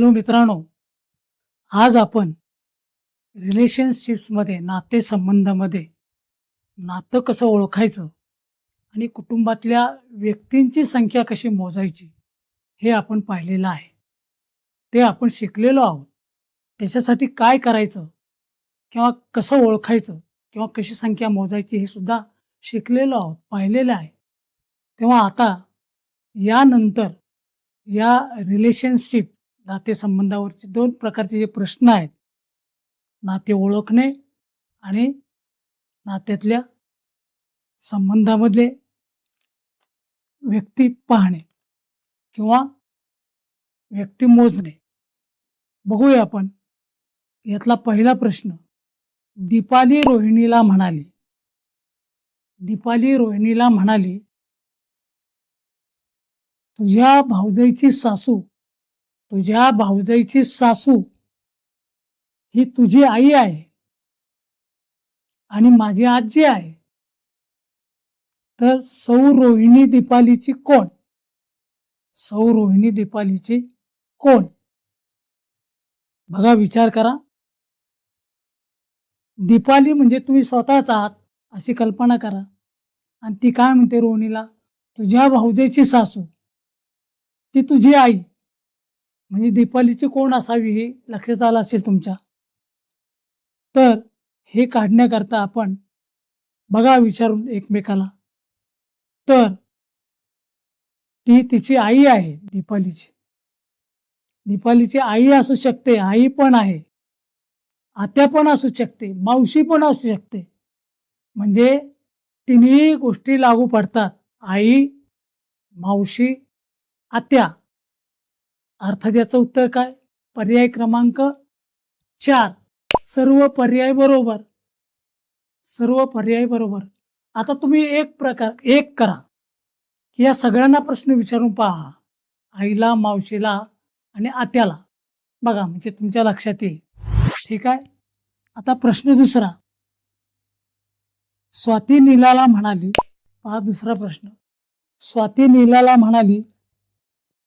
Hello मित्रांनो आज आपण रिलेशनशिप्समध्ये नातेसंबंधामध्ये नातं कसं ओळखायचं आणि कुटुंबातल्या व्यक्तींची संख्या कशी मोजायची हे आपण पाहिलेलं आहे. ते आपण शिकलेलो आहोत. त्याच्यासाठी काय करायचं किंवा कसं ओळखायचं किंवा कशी संख्या मोजायची हे सुद्धा शिकलेलो आहोत पाहिलेलं आहे. तेव्हा आता यानंतर या रिलेशनशिप नातेसंबंधावरचे दोन प्रकारचे जे प्रश्न आहेत नाते ओळखणे आणि नात्यातल्या संबंधामधले व्यक्ती पाहणे किंवा व्यक्ती मोजणे. बघूया आपण यातला पहिला प्रश्न. दीपाली रोहिणीला म्हणाली. दीपाली रोहिणीला म्हणाली तुझ्या भाऊजाईची सासू तुझ्या भाऊजाईची सासू ही तुझी आई आहे. आणि माझी आजी आहे. तर सौ रोहिणी दीपालीची कोण? सौ रोहिणी दीपालीची कोण? बघा विचार करा. दीपाली म्हणजे तुम्ही स्वतःच आहात अशी कल्पना करा. आणि ती काय म्हणते रोहिणीला? तुझ्या भाऊजेची सासू. ती तुझी आई. म्हणजे दीपालीची कोण असावी हे लक्षात आलं असेल तुमच्या? तर हे काढण्याकरता आपण बघा विचारून एकमेकाला. तर ती तिची आई आहे दीपालीची. दीपालीची आई असू शकते आई पण आहे. आत्या पण असू शकते मावशी पण असू शकते. म्हणजे तिन्ही गोष्टी लागू पडतात. आई मावशी आत्या. अर्थात याचं उत्तर काय? पर्याय क्रमांक चार. सर्व पर्याय बरोबर. सर्व पर्याय बरोबर. आता तुम्ही एक प्रकार एक करा. की या सगळ्यांना प्रश्न विचारून पहा. आईला मावशीला आणि आत्याला. बघा म्हणजे तुमच्या लक्षात येईल. ठीक आहे? आता प्रश्न दुसरा. स्वाती नीलाला म्हणाली पहा दुसरा प्रश्न. स्वाती नीलाला म्हणाली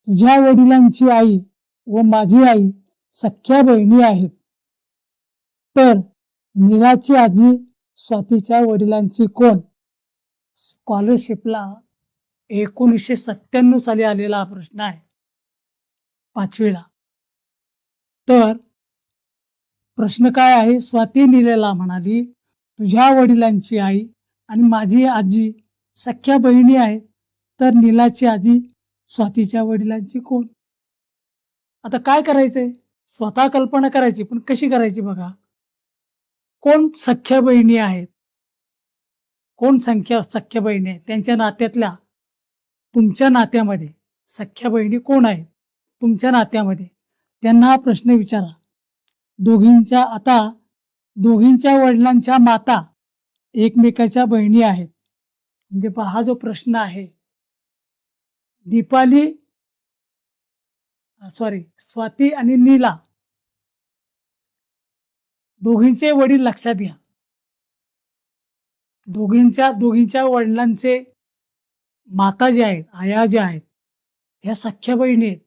तुझ्या वडिलांची आई व माझी आई सख्या बहिणी आहेत. तर नीलाची आजी स्वातीच्या वडिलांची कोण? स्कॉलरशिपला एकोणीसशे सत्त्याण्णव साली आलेला हा प्रश्न आहे. पाचवीला. तर प्रश्न काय आहे? स्वाती नीलेला म्हणाली तुझ्या वडिलांची आई आणि माझी आजी सख्या बहिणी आहेत. तर नीलाची आजी स्वातीच्या वडिलांची कोण? आता काय करायचंय? स्वतः कल्पना करायची पण कशी करायची बघा? कोण सख्या बहिणी आहेत? कोण संख्या सख्या बहिणी आहेत? त्यांच्या नात्यातल्या तुमच्या नात्यामध्ये सख्या बहिणी कोण आहेत? तुमच्या नात्यामध्ये. त्यांना हा प्रश्न विचारा. दोघींच्या आता दोघींच्या वडिलांच्या माता एकमेकाच्या बहिणी आहेत. म्हणजे हा जो प्रश्न आहे दीपाली सॉरी स्वाती आणि नीला. दोघींचे वडील लक्षात घ्या. दोघींच्या दोघींच्या वडिलांचे माता जे आहेत आया ज्या आहेत ह्या सख्या बहिणी आहेत.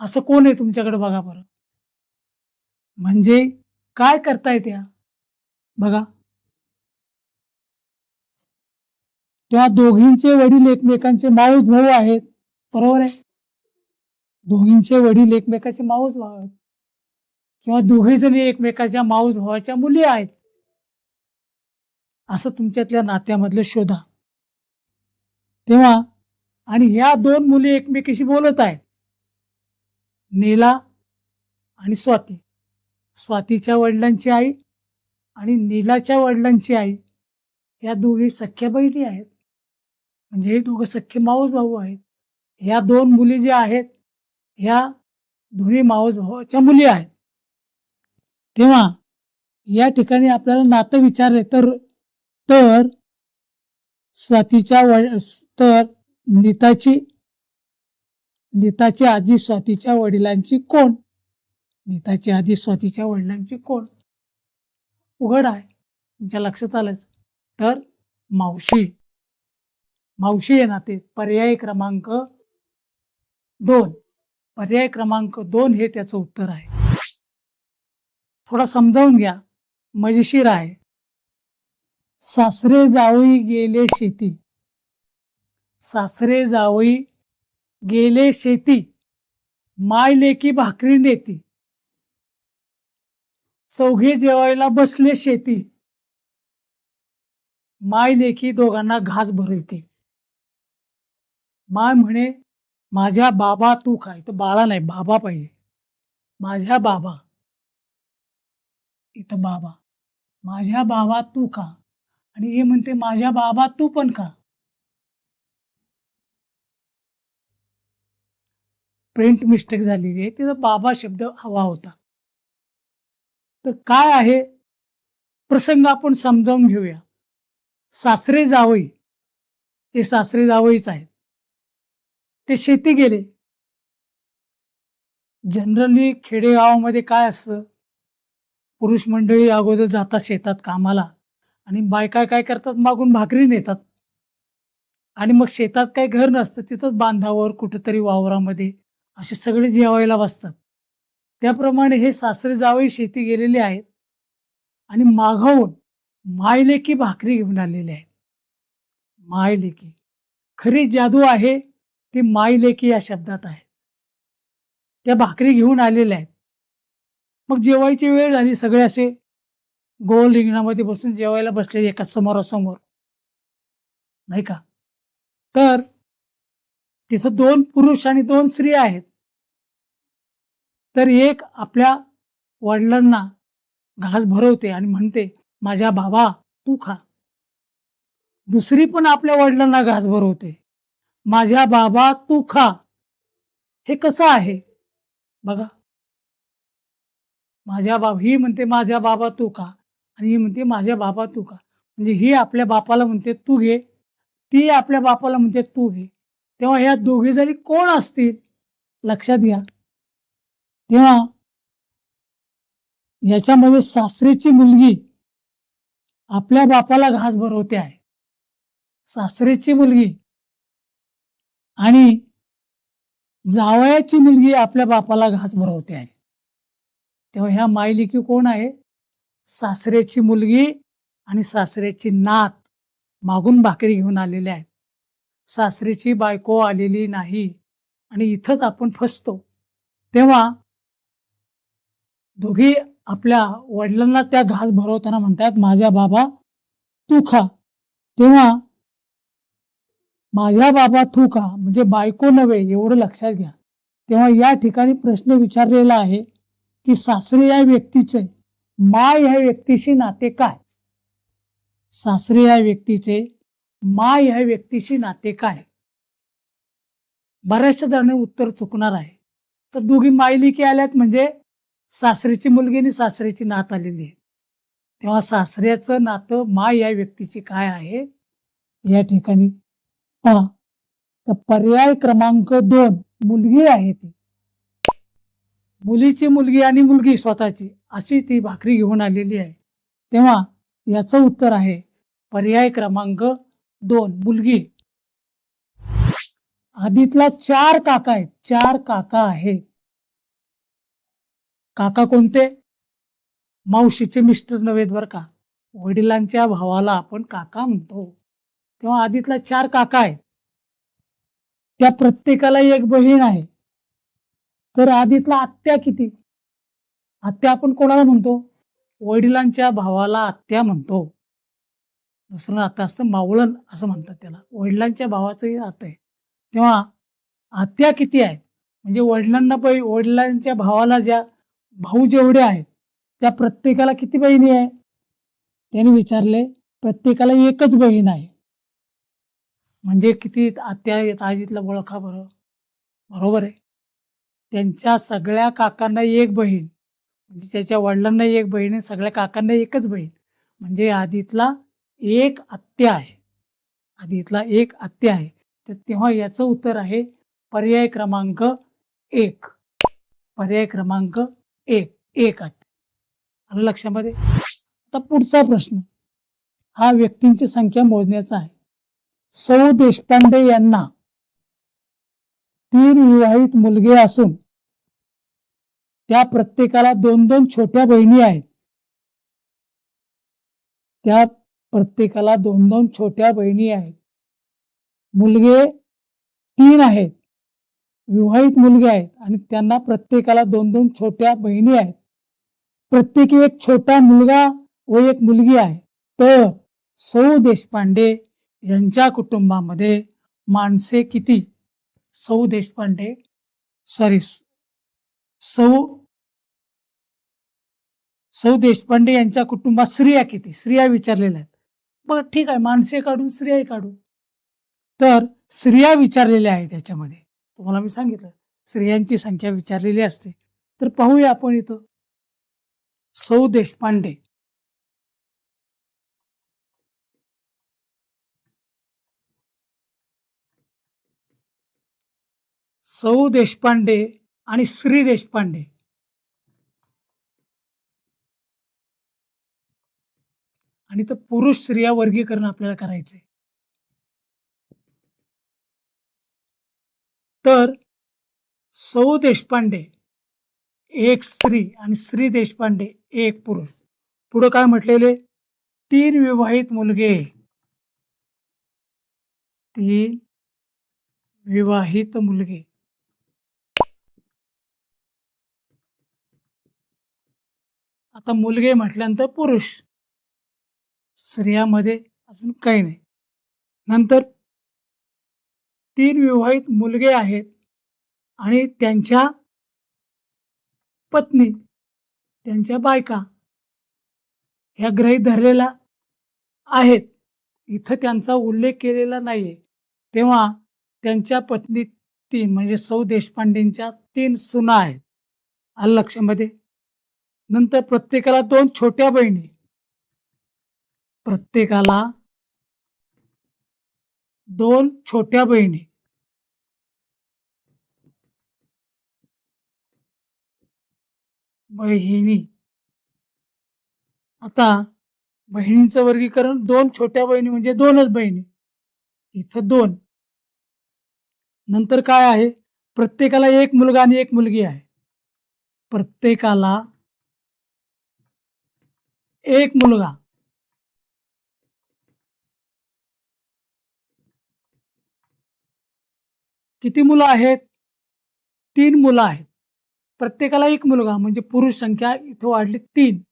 असं कोण आहे तुमच्याकडे बघा बरं. म्हणजे काय करताय त्या? बघा. त्या दोघींचे वडील एकमेकांचे माऊस भाऊ आहेत. बरोबर आहे? दोघींचे वडील एकमेकाचे माऊस भाऊ आहेत. किंवा दोघे जणी एकमेकाच्या माऊस भावाच्या मुली आहेत. असं तुमच्यातल्या नात्यामधलं शोधा. तेव्हा आणि ह्या दोन मुली एकमेकीशी बोलत आहेत. नीला आणि स्वाती. स्वातीच्या वडिलांची आई आणि नीलाच्या वडिलांची आई. या दोघी सख्या बहिणी आहेत. म्हणजे हे दोघं सख्खे माऊस भाऊ आहेत. ह्या दोन मुली ज्या आहेत ह्या दोन्ही माऊस भावाच्या मुली आहेत. तेव्हा या ठिकाणी आपल्याला नातं विचारले तर तर स्वातीच्या वड तर नीताची नीताची आजी स्वातीच्या वडिलांची कोण? नीताची आजी स्वातीच्या वडिलांची कोण? उघड आहे. तुमच्या लक्षात आलंच. तर मावशी. मावशी आहे नाते पर्याय क्रमांक दोन. पर्याय क्रमांक दोन हे त्याचं उत्तर आहे. थोडा समजावून घ्या. मजेशीर आहे. सासरे जावई गेले शेती. सासरे जावई गेले शेती. माय लेकी भाकरी नेती. चौघे जेवायला बसले शेती. माय लेकी दोघांना घास भरवते. माय म्हणे माझ्या बाबा तू खाय. तर बाळा नाही बाबा पाहिजे. माझ्या बाबा. इथं बाबा. माझ्या बाबा तू खा. आणि हे म्हणते माझ्या बाबा तू पण खा. प्रिंट मिस्टेक झालेली आहे. तिथं बाबा शब्द हवा होता. तर काय आहे? प्रसंग आपण समजावून घेऊया. सासरे जावई. हे सासरे जावईच आहेत. ते शेती गेले. जनरली खेडेगावामध्ये काय असतं? पुरुष मंडळी अगोदर जातात शेतात कामाला आणि बायका काय करतात? मागून भाकरी नेतात. आणि मग शेतात काही घर नसतं तिथंच बांधावर कुठंतरी वावरामध्ये असे सगळे जेवायला बसतात. त्याप्रमाणे हे सासरे जावई शेती गेलेले आहेत आणि माघावून मायलेकी भाकरी घेऊन आलेले आहेत. मायलेकी. खरी जादू आहे ती मायलेकी या शब्दात आहे. त्या भाकरी घेऊन आलेल्या आहेत. मग जेवायची वेळ झाली सगळे असे गोल रिंगणामध्ये बसून जेवायला बसले एका समोरासमोर. नाही का? तर तिथं दोन पुरुष आणि दोन स्त्रिया आहेत. तर एक आपल्या वडिलांना घास भरवते आणि म्हणते माझ्या बाबा तू खा. दुसरी पण आपल्या वडिलांना घास भरवते. माझ्या बाबा तू खा. हे कसं आहे? बघा. माझ्या बाबा ही म्हणते माझ्या बाबा तू खा आणि ही म्हणते माझ्या बाबा तू खा. म्हणजे ही आपल्या बापाला म्हणते तू घे ती आपल्या बापाला म्हणते तू घे. तेव्हा ह्या दोघी जरी कोण असतील लक्षात घ्या. तेव्हा याच्यामध्ये सासरीची मुलगी आपल्या बापाला घास भरवते आहे. सासरेची मुलगी आणि जावयाची मुलगी आपल्या बापाला घास भरवते आहे. तेव्हा ह्या मायलिकी कोण आहे? सासऱ्याची मुलगी आणि सासऱ्याची नात मागून भाकरी घेऊन आलेले आहेत. सासरेची बायको आलेली नाही आणि इथंच आपण फसतो. तेव्हा दोघी आपल्या वडिलांना त्या घास भरवताना म्हणतात माझ्या बाबा तू खा. तेव्हा माझ्या बाबा तू का? म्हणजे बायको नव्हे एवढं लक्षात घ्या. तेव्हा या ठिकाणी प्रश्न विचारलेला आहे की सासरे या व्यक्तीचे माय ह्या व्यक्तीशी नाते काय? सासरे या व्यक्तीचे माय ह्या व्यक्तीशी नाते काय? बऱ्याचशा जणांनी उत्तर चुकणार आहे. तर दोघी मायलिकी आल्यात म्हणजे सासरीची मुलगी आणि सासरीची नात आलेली आहे. तेव्हा सासऱ्याचं नातं माय या व्यक्तीची काय आहे? या ठिकाणी पहा तर पर्याय क्रमांक दोन मुलगी आहे ती. मुलीची मुलगी आणि मुलगी स्वतःची अशी ती भाकरी घेऊन आलेली आहे. तेव्हा याचं उत्तर आहे पर्याय क्रमांक दोन मुलगी. आदितला चार काका आहेत चार काका आहेत. काका कोणते? मावशीचे मिस्टर नव्हेत बर का? वडिलांच्या भावाला आपण काका म्हणतो. तेव्हा आधीतला चार काका आहेत. त्या प्रत्येकाला एक बहीण आहे. तर आधीतला आत्या किती? आत्या आपण कोणाला म्हणतो? वडिलांच्या भावाला आत्या म्हणतो. दुसरं आता असतं मावळण असं म्हणतात त्याला. वडिलांच्या भावाचंही आत आहे. तेव्हा आत्या किती आहेत? म्हणजे वडिलांना पै वडिलांच्या भावाला ज्या भाऊ जेवढे आहेत त्या प्रत्येकाला किती बहिणी आहे त्याने विचारले प्रत्येकाला एकच बहीण आहे. म्हणजे किती आत्या येत आजीतला ओळखा बरं. बरोबर आहे. त्यांच्या सगळ्या काकांना एक बहीण म्हणजे त्याच्या वडिलांना एक बहीण आहे सगळ्या काकांना एकच बहीण. म्हणजे आधीतला एक आत्या आहे. आधीतला एक आत्या आहे. तर तेव्हा याचं उत्तर आहे पर्याय क्रमांक एक. पर्याय क्रमांक एक. एक आत्या. आलं लक्षामध्ये? आता पुढचा प्रश्न. हा व्यक्तींची संख्या मोजण्याचा आहे. सौ देशपांडे यांना तीन विवाहित मुलगे असून त्या प्रत्येकाला दोन दोन छोट्या बहिणी आहेत. त्या प्रत्येकाला दोन दोन छोट्या बहिणी आहेत. मुलगे तीन आहेत. विवाहित मुलगे आहेत आणि त्यांना प्रत्येकाला दोन दोन छोट्या बहिणी आहेत. प्रत्येकी एक छोटा मुलगा व एक मुलगी आहे. तर सौ देशपांडे यांच्या कुटुंबामध्ये माणसे किती? सौ देशपांडे. सॉरी सौ सौ देशपांडे यांच्या कुटुंबात स्त्रिया किती? स्त्रिया विचारलेल्या आहेत. बरं ठीक आहे माणसे काढून स्त्रियाही काढू तर स्त्रिया विचारलेल्या आहेत त्याच्यामध्ये तुम्हाला मी सांगितलं स्त्रियांची संख्या विचारलेली असते. तर पाहूया आपण इथं. सौ देशपांडे. सौ देशपांडे आणि श्री देशपांडे. आणि तर पुरुष स्त्रिया वर्गीकरण आपल्याला करायचे तर सौ देशपांडे एक स्त्री आणि श्री देशपांडे एक पुरुष. पुढं काय म्हटलेले? तीन विवाहित मुलगे. तीन विवाहित मुलगे. आता मुलगे म्हटल्यानंतर पुरुष. स्त्रियामध्ये अजून काही नाही. नंतर तीन विवाहित मुलगे आहेत आणि त्यांच्या पत्नी त्यांच्या बायका ह्या ग्रही धरलेल्या आहेत. इथं त्यांचा उल्लेख केलेला नाही आहे तेव्हा त्यांच्या पत्नी तीन म्हणजे सौ देशपांडेंच्या तीन सुना आहेत. आलं लक्षामध्ये? नंतर प्रत्येकाला दोन छोट्या बहिणी. प्रत्येकाला दोन छोट्या बहिणी. बहिणी. आता बहिणींचं वर्गीकरण दोन छोट्या बहिणी म्हणजे दोनच बहिणी. इथं दोन. नंतर काय आहे? प्रत्येकाला एक मुलगा आणि एक मुलगी आहे. प्रत्येकाला एक मुलगा. किती मुलं आहेत? तीन मुलं आहेत. प्रत्येकाला एक मुलगा म्हणजे पुरुष संख्या इथं वाढली तीन.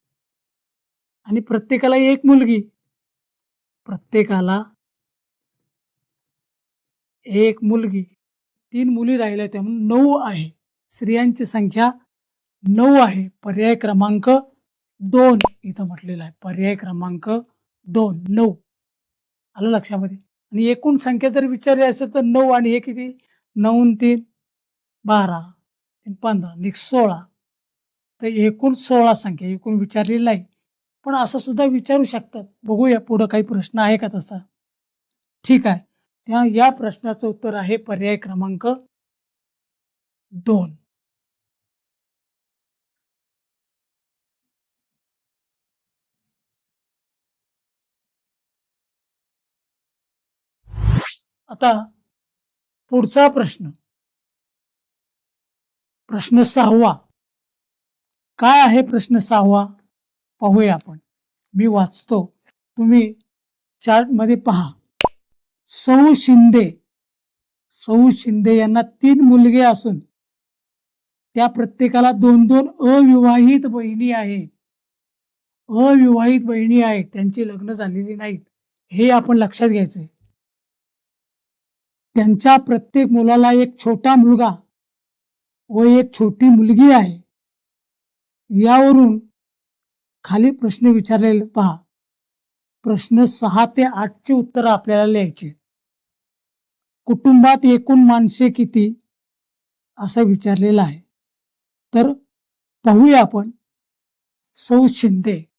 आणि प्रत्येकाला एक मुलगी. प्रत्येकाला एक मुलगी. तीन मुली राहिल्या त्यामुळे नऊ आहे. स्त्रियांची संख्या नऊ आहे. पर्याय क्रमांक दोन इथं म्हटलेलं आहे. पर्याय क्रमांक दोन नऊ. आलं लक्षामध्ये? आणि एकूण संख्या जर विचारली असेल तर नऊ आणि हे किती? नऊ तीन बारा. तीन पंधरा. आणि एक सोळा. तर एकूण सोळा संख्या. एकूण विचारलेली नाही. पण असं सुद्धा विचारू शकतात. बघूया पुढं काही प्रश्न आहे का तसा? ठीक आहे. त्या या प्रश्नाचं उत्तर आहे पर्याय क्रमांक दोन. आता पुढचा प्रश्न. प्रश्न सहावा. काय आहे प्रश्न सहावा? पाहूया आपण. मी वाचतो. तुम्ही चार्टमध्ये पहा. सौ शिंदे. सौ शिंदे यांना तीन मुलगे असून त्या प्रत्येकाला दोन दोन अविवाहित बहिणी आहेत. अविवाहित बहिणी आहेत. त्यांची लग्न झालेली नाहीत. हे आपण लक्षात घ्यायचंय. त्यांच्या प्रत्येक मुलाला एक छोटा मुलगा व एक छोटी मुलगी आहे. यावरून खाली प्रश्न विचारलेले पहा. प्रश्न सहा ते आठचे उत्तर आपल्याला लिहायचे कुटुंबात एकूण माणसे किती? असं विचारलेलं आहे. तर पाहूया आपण. सौ शिंदे.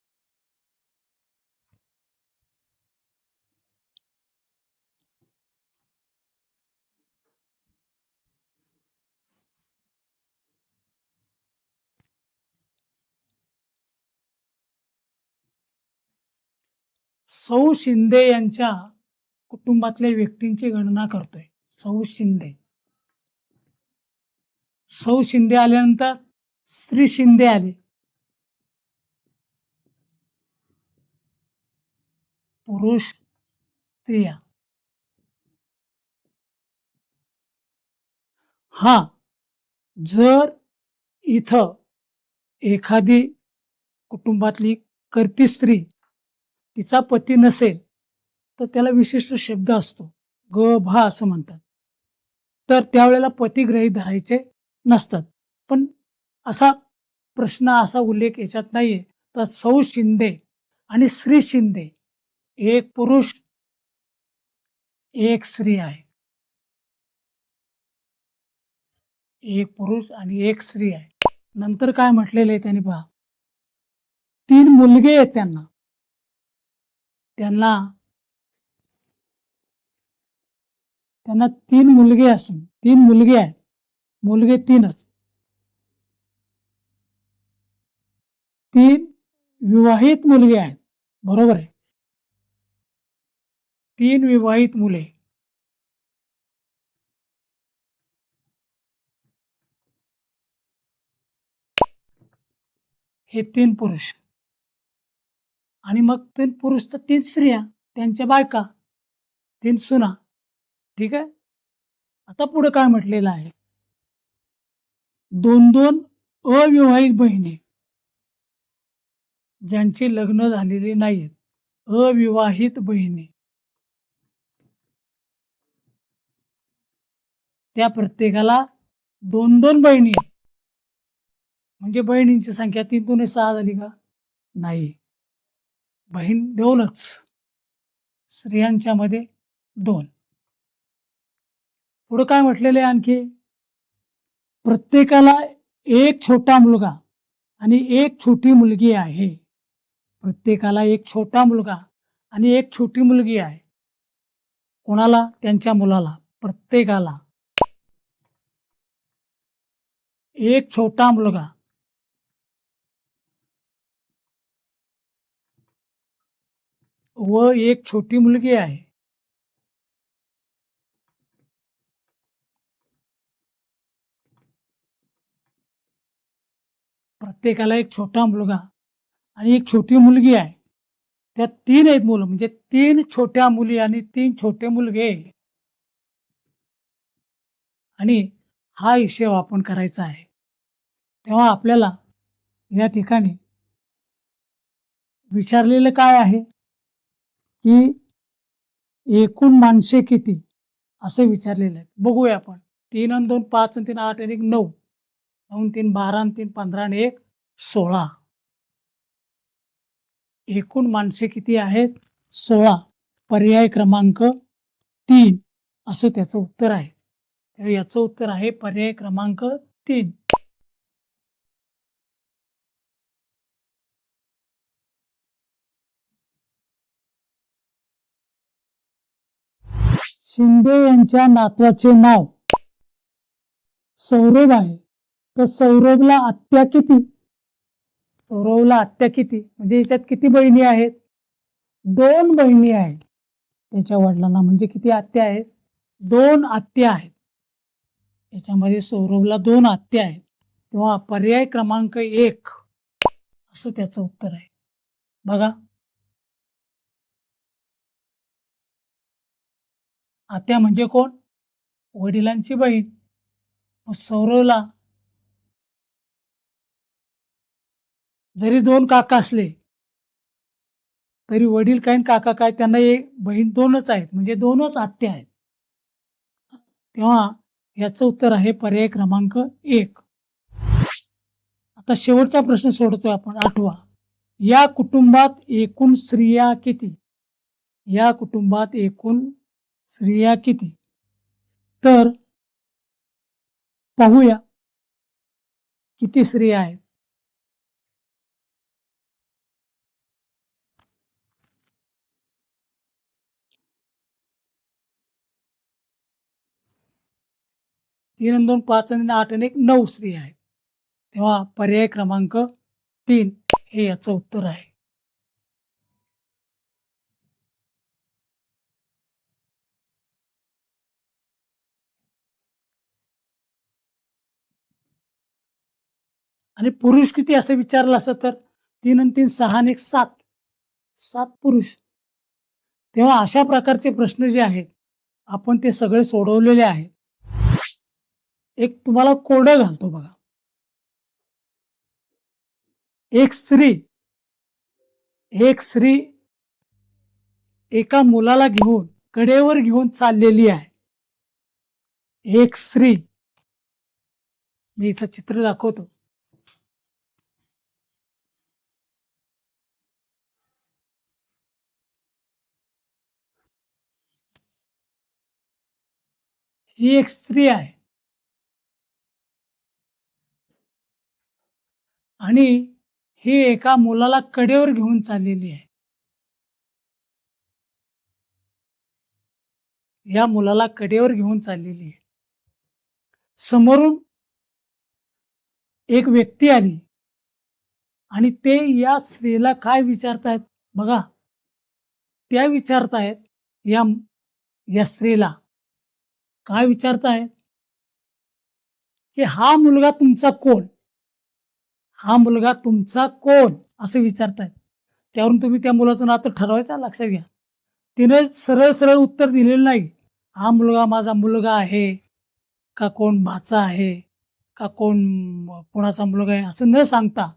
सौ शिंदे यांच्या कुटुंबातल्या व्यक्तींची गणना करतोय. सौ शिंदे. सौ शिंदे आल्यानंतर श्री शिंदे आले. पुरुष स्त्रिया. हा जर इथं एखादी कुटुंबातली करती स्त्री तिचा पती नसेल तर त्याला विशिष्ट शब्द असतो. ग भा असं म्हणतात. तर त्यावेळेला पती ग्रहित धरायचे नसतात. पण असा प्रश्न असा उल्लेख याच्यात नाहीये. तर सौ शिंदे आणि श्री शिंदे एक पुरुष एक स्त्री आहे. एक पुरुष आणि एक स्त्री आहे. नंतर काय म्हटलेलं आहे त्यांनी पहा. तीन मुलगे आहेत त्यांना. त्यांना त्यांना तीन मुलगे असून तीन मुलगे आहेत. मुलगे तीनच. तीन विवाहित मुलगे आहेत. बरोबर आहे? तीन विवाहित मुले. हे तीन पुरुष. आणि मग तीन पुरुष तर तीन स्त्रिया त्यांच्या बायका तीन सुना. ठीक आहे? आता पुढे काय म्हटलेलं आहे? दोन दोन अविवाहित बहिणी ज्यांची लग्न झालेली नाहीत अविवाहित बहिणी. त्या प्रत्येकाला दोन दोन बहिणी. म्हणजे बहिणींची संख्या तीन दोन सहा झाली का? नाही. बहीण दोनच स्त्रियांच्या मध्ये दोन. पुढं काय म्हटलेलं आहे आणखी? प्रत्येकाला एक छोटा मुलगा आणि एक छोटी मुलगी आहे. प्रत्येकाला एक छोटा मुलगा आणि एक छोटी मुलगी आहे. कोणाला? त्यांच्या मुलाला. प्रत्येकाला. एक छोटा मुलगा व एक छोटी मुलगी आहे. प्रत्येकाला एक छोटा मुलगा आणि एक छोटी मुलगी आहे. त्या तीन आहेत मुलं म्हणजे तीन छोट्या मुली आणि तीन छोटे मुलगे. आणि हा हिशेब आपण करायचा आहे. तेव्हा आपल्याला या ठिकाणी विचारलेलं काय आहे? की एकूण माणसे किती? असं विचारलेले आहेत बघूया आपण. तीन आणि दोन पाच आणि तीन आठ आणि एक नऊ. नऊ तीन बारा आणि तीन पंधरा आणि एक सोळा. एकूण माणसे किती आहेत? सोळा. पर्याय क्रमांक तीन. असं त्याचं उत्तर आहे. तेव्हा याचं उत्तर आहे पर्याय क्रमांक तीन. शिंदे यांच्या नातवाचे नाव. सौरभ आहे. तर सौरभला आत्या किती? सौरभला आत्या किती? म्हणजे याच्यात किती बहिणी आहेत? दोन बहिणी आहेत. त्याच्या वडिलांना म्हणजे किती आत्या आहेत? दोन आत्या आहेत. याच्यामध्ये सौरभला दोन आत्या आहेत. तेव्हा पर्याय क्रमांक एक. असं त्याचं उत्तर आहे. बघा. आत्या म्हणजे कोण? वडिलांची बहीण. मग सौरवला जरी दोन काका असले तरी वडील काय काका काय त्यांना एक बहीण दोनच आहेत. म्हणजे दोनच आत्या आहेत. तेव्हा याचं उत्तर आहे पर्याय क्रमांक एक. आता शेवटचा प्रश्न सोडतोय आपण आठवा. या कुटुंबात एकूण स्त्रिया किती? या कुटुंबात एकूण स्त्रिया किती? तर पाहूया किती स्त्रिया आहेत. तीन आणि दोन पाच आणि आठ आणि एक नऊ स्त्रिया आहेत. तेव्हा पर्याय क्रमांक तीन हे याचं उत्तर आहे. आणि पुरुष किती असं विचारलं असं तर? तीन आणि तीन सहा आणि एक सात. सात पुरुष. तेव्हा अशा प्रकारचे प्रश्न जे आहेत आपण ते सगळे सोडवलेले आहेत. एक तुम्हाला कोड घालतो बघा. एक स्त्री एक स्त्री एका मुलाला घेऊन कडेवर घेऊन चाललेली आहे. एक स्त्री. मी इथं चित्र दाखवतो. ही एक स्त्री आहे. आणि ही एका मुलाला कडेवर घेऊन चाललेली आहे. या मुलाला कडेवर घेऊन चाललेली आहे. समोरून एक व्यक्ती आली. आणि ते या स्त्रीला काय विचारतायत? बघा. त्या विचारतायत या या स्त्रीला. काय विचारतायत की हा मुलगा तुमचा कोण? हा मुलगा तुमचा कोण? असं विचारतायत त्यावरून तुम्ही त्या मुलाचं नातं ठरवायचं लक्षात घ्या. तिने सरळ सरळ उत्तर दिलेलं नाही. हा मुलगा माझा मुलगा आहे. का कोण भाचा आहे? का कोण कोणाचा मुलगा आहे? असं न सांगता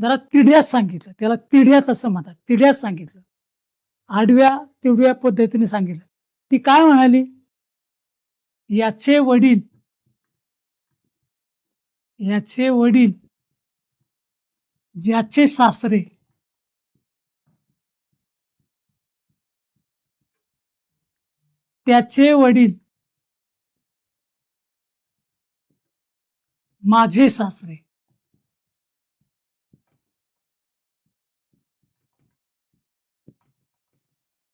जरा तिढ्यात सांगितलं. त्याला तिढ्यात असं म्हणतात. तिढ्यात सांगितलं. आडव्या तिडव्या पद्धतीने सांगितलं. ती काय म्हणाली? याचे वडील याचे वडील ज्याचे सासरे त्याचे वडील माझे सासरे.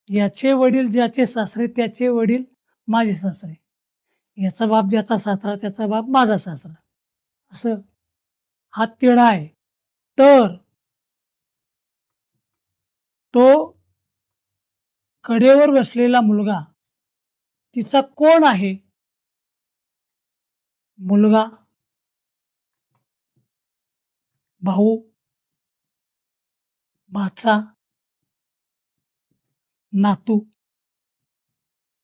याचे वडील ज्याचे सासरे त्याचे वडील माझे सासरे. याचा बाप ज्याचा सासरा त्याचा बाप माझा सासरा. असं हा तिळा आहे. तर तो कडेवर बसलेला मुलगा तिचा कोण आहे? मुलगा भाऊ भाचा नातू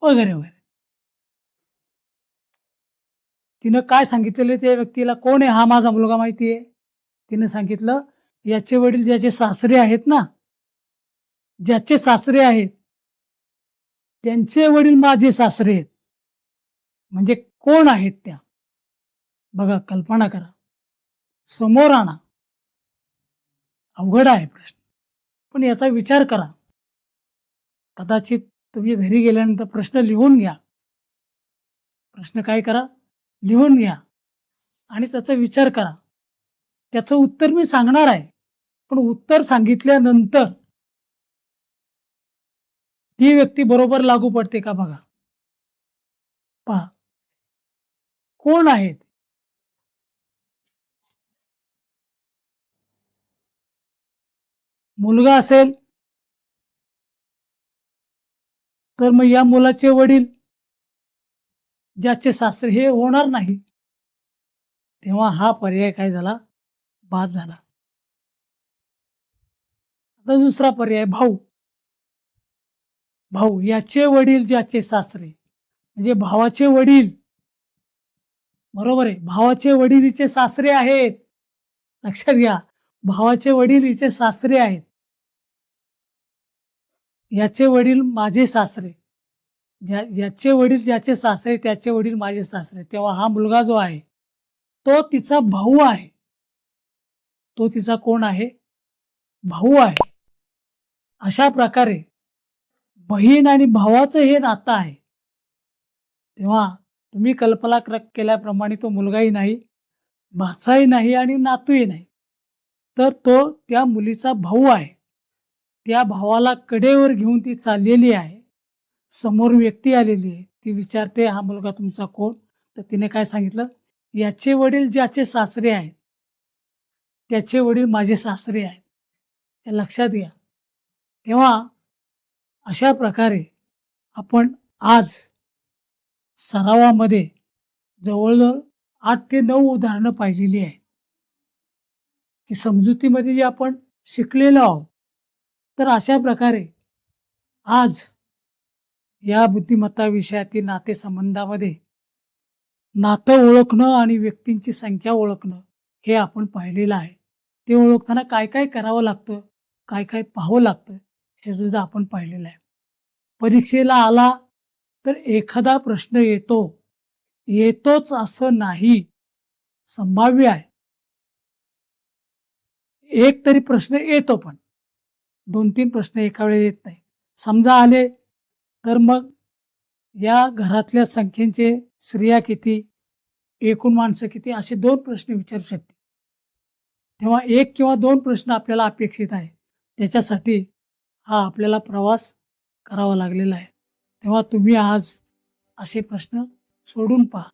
वगैरे वगैरे. तिनं काय सांगितलेलं त्या व्यक्तीला? कोण आहे हा माझा मुलगा माहिती आहे तिनं सांगितलं याचे वडील ज्याचे सासरे आहेत ना ज्याचे सासरे आहेत त्यांचे वडील माझे सासरे आहेत. म्हणजे कोण आहेत त्या? बघा कल्पना करा. समोर आणा. अवघड आहे प्रश्न. पण याचा विचार करा. कदाचित तुम्ही घरी गेल्यानंतर प्रश्न लिहून घ्या. प्रश्न काय करा? लिहून घ्या आणि त्याचा विचार करा. त्याचं उत्तर मी सांगणार आहे. पण उत्तर सांगितल्यानंतर ती व्यक्ती बरोबर लागू पडते का बघा. पहा. कोण आहेत? मुलगा असेल. तर मग या मुलाचे वडील ज्याचे सासरे हे होणार नाही. तेव्हा हा पर्याय काय झाला? बाद झाला. आता दुसरा पर्याय भाऊ. भाऊ याचे वडील ज्याचे सासरे म्हणजे भावाचे वडील. बरोबर आहे. भावाचे वडील हिचे सासरे आहेत. लक्षात घ्या. भावाचे वडील हिचे सासरे आहेत. याचे वडील माझे सासरे. ज्या ज्याचे वडील ज्याचे सासरे त्याचे वडील माझे सासरे तेव्हा हा मुलगा जो आहे तो तिचा भाऊ आहे. तो तिचा कोण आहे? भाऊ आहे. अशा प्रकारे बहीण आणि भावाचं हे नातं आहे. तेव्हा तुम्ही कल्पना क्र केल्याप्रमाणे तो मुलगाही नाही भाचाही नाही आणि नातूही नाही. तर तो त्या मुलीचा भाऊ आहे. त्या भावाला कडेवर घेऊन ती चाललेली आहे. समोर व्यक्ती आलेली आहे ती विचारते हा मुलगा तुमचा कोण? तर तिने काय सांगितलं? याचे वडील ज्याचे सासरे आहेत त्याचे वडील माझे सासरे आहेत. हे लक्षात घ्या. तेव्हा अशा प्रकारे आपण आज सरावामध्ये जवळजवळ आठ ते नऊ उदाहरणं पाहिलेली आहेत. की समजुतीमध्ये जे आपण शिकलेलो आहोत तर अशा प्रकारे आज या बुद्धिमत्ता विषयातील नातेसंबंधामध्ये नातं ओळखणं आणि व्यक्तींची संख्या ओळखणं हे आपण पाहिलेलं आहे. ते ओळखताना काय काय करावं लागतं काय काय पाहावं लागतं हे सुद्धा आपण पाहिलेलं आहे. परीक्षेला आला तर एखादा प्रश्न येतो. येतोच असं नाही. संभाव्य आहे. एक तरी प्रश्न येतो पण. दोन तीन प्रश्न एका वेळेला येत नाही. समजा आले तर मग या घरातल्या संख्येचे स्त्रिया किती एकूण माणसं किती असे दोन प्रश्न विचारू शकते. तेव्हा एक किंवा दोन प्रश्न आपल्याला अपेक्षित आहे. त्याच्यासाठी हा आपल्याला प्रवास करावा लागलेला आहे. तेव्हा तुम्ही आज असे प्रश्न सोडून पहा.